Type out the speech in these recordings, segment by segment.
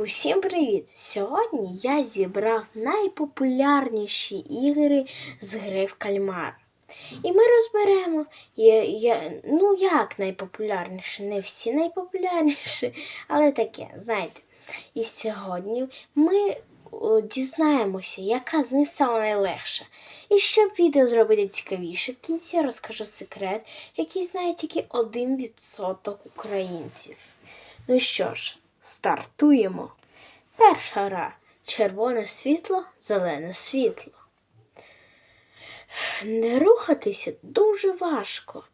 Усім привіт! Сьогодні я зібрав найпопулярніші ігри з гри в кальмар. І ми розберемо, я, я, ну як найпопулярніші, не всі найпопулярніші, але таке, знаєте. І сьогодні ми дізнаємося, яка з них сама найлегша. І щоб відео зробити цікавіше, в кінці я розкажу секрет, який знає тільки 1% українців. Ну що ж, стартуємо. Перша гра. Червоне світло, зелене світло. Не рухатися дуже важко,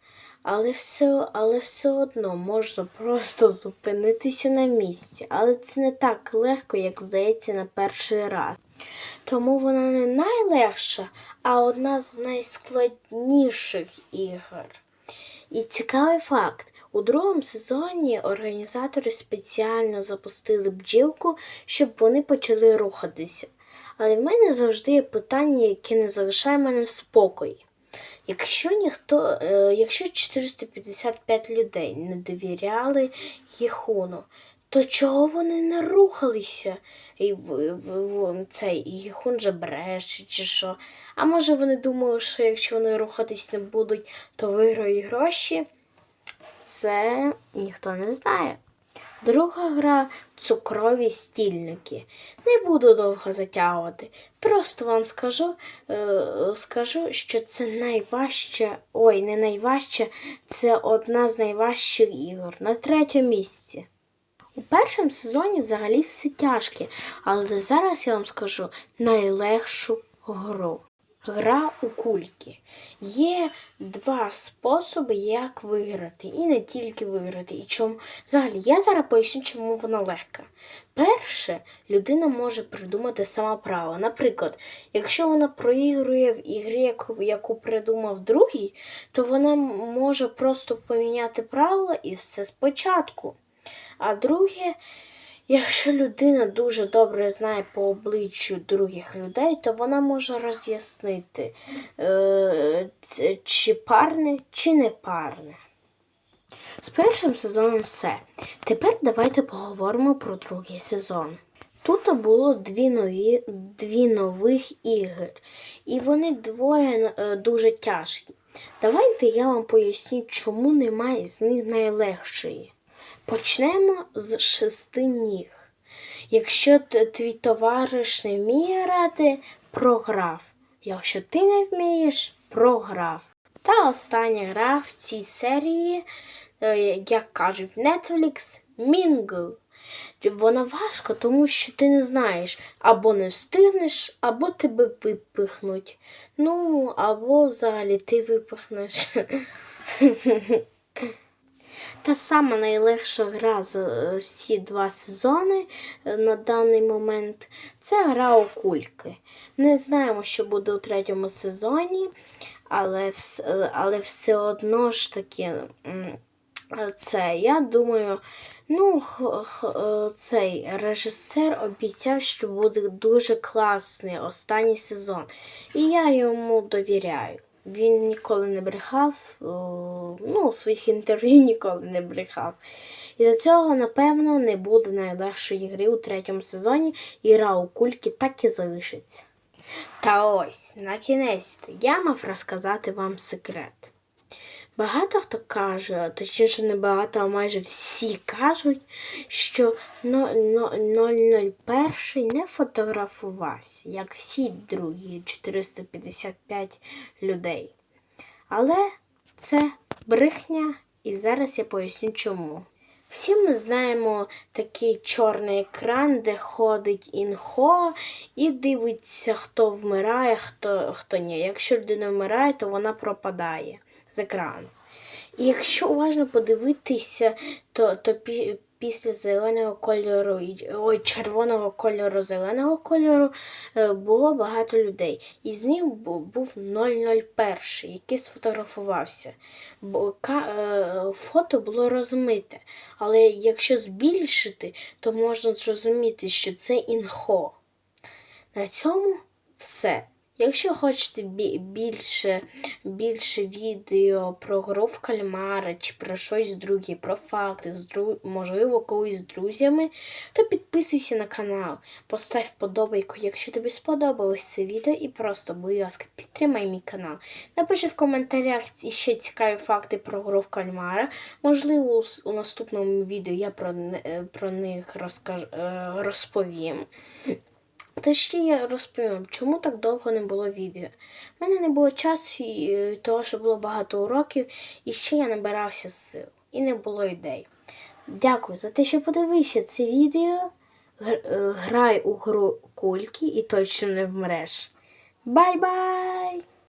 але все, але все одно можна просто зупинитися на місці. Але це не так легко, як здається на перший раз. Тому вона не найлегша, а одна з найскладніших ігор. І цікавий факт: у другому сезоні організатори спеціально запустили бджілку, щоб вони почали рухатися. Але в мене завжди є питання, яке не залишає мене в спокої. Якщо ніхто, е, якщо 455 людей не довіряли Єхуну, то чого вони не рухалися? І в, в, в, цей Єхун же бреше чи що? А може вони думали, що якщо вони рухатись не будуть, то виграють гроші? Це ніхто не знає. Друга гра цукрові стільники. Не буду довго затягувати. Просто вам скажу, е, скажу, що це найважча, ой, не найважча, це одна з найважчих ігор на третьому місці. У першому сезоні взагалі все тяжке, але зараз я вам скажу найлегшу гру. Гра у кульки. Є два способи, як виграти. І не тільки виграти. І чому взагалі я зараз поясню, чому вона легка. Перше, людина може придумати сама право. Наприклад, якщо вона проігрує в ігрі, яку, придумав другий, то вона може просто поміняти правила і все спочатку. А друге, якщо людина дуже добре знає по обличчю других людей, то вона може роз'яснити, е, чи парне, чи не парне. З першим сезоном все. Тепер давайте поговоримо про другий сезон. Тут було дві нові, дві нових ігор, і вони двоє е, дуже тяжкі. Давайте я вам поясню, чому немає з них найлегшої. Почнемо з шести ніг. Якщо твій товариш не вміє грати, програв. Якщо ти не вмієш, програв. Та остання гра в цій серії, е, як кажуть в Netflix, Mingle. Вона важка, тому що ти не знаєш, або не встигнеш, або тебе випихнуть. Ну, або взагалі ти випихнеш. Та сама найлегша гра за е, всі два сезони е, на даний момент це гра у кульки. Не знаємо, що буде у третьому сезоні, але, е, але все одно ж таки. Це я думаю, ну цей режисер обіцяв, що буде дуже класний останній сезон. І я йому довіряю. Він ніколи не брехав, ну, у своїх інтерв'ю ніколи не брехав. І до цього, напевно, не буде найлегшої гри у третьому сезоні, і у кульки так і залишиться. Та ось, на кінець я мав розказати вам секрет. Багато хто каже, точніше не багато, а майже всі кажуть, що 001 не фотографувався, як всі другі 455 людей. Але це брехня, і зараз я поясню чому. Всі ми знаємо такий чорний екран, де ходить інхо і дивиться, хто вмирає, хто, хто ні. Якщо людина вмирає, то вона пропадає з екрану. І якщо уважно подивитися, то, то пі- після зеленого кольору, ой, червоного кольору, зеленого кольору е, було багато людей. І з них був 001, який сфотографувався. Бо е, фото було розмите. Але якщо збільшити, то можна зрозуміти, що це інхо. На цьому все. Якщо хочете більше, більше відео про гру в кальмара чи про щось друге, про факти, можливо, колись з друзями, то підписуйся на канал, постав вподобайку, якщо тобі сподобалось це відео, і просто, будь ласка, підтримай мій канал. Напиши в коментарях ще цікаві факти про гру в кальмара. Можливо, у, наступному відео я про, е, про них розкаж... е, розповім. Та ще я розповім, чому так довго не було відео. У мене не було часу, і, е, того, що було багато уроків, і ще я набирався сил, і не було ідей. Дякую за те, що подивився це відео. Е, Грай у гру кульки і точно не вмреш. Бай-бай!